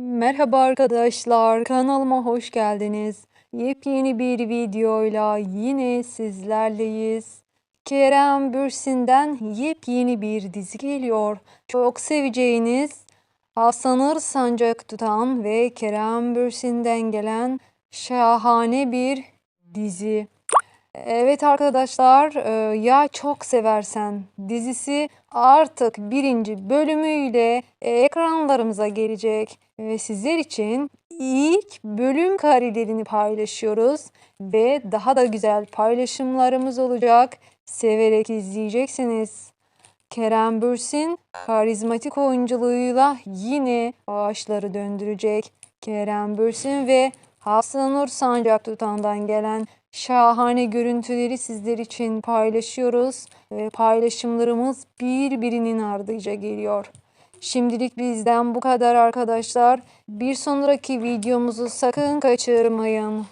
Merhaba arkadaşlar, kanalıma hoş geldiniz. Yepyeni bir videoyla yine sizlerleyiz. Kerem Bürsin'den yepyeni bir dizi geliyor. Çok seveceğiniz Hasanır Sancak tutan ve Kerem Bürsin'den gelen şahane bir dizi. Evet arkadaşlar, e, Ya Çok Seversen dizisi artık birinci bölümüyle ekranlarımıza gelecek. Ve sizler için ilk bölüm karelerini paylaşıyoruz ve daha da güzel paylaşımlarımız olacak. Severek izleyeceksiniz. Kerem Bürsin karizmatik oyunculuğuyla yine ağaçları döndürecek. Kerem Bürsin ve Hasanur Sancak Tutan'dan gelen şahane görüntüleri sizler için paylaşıyoruz ve paylaşımlarımız birbirinin ardınca geliyor. Şimdilik bizden bu kadar arkadaşlar. Bir sonraki videomuzu sakın kaçırmayın.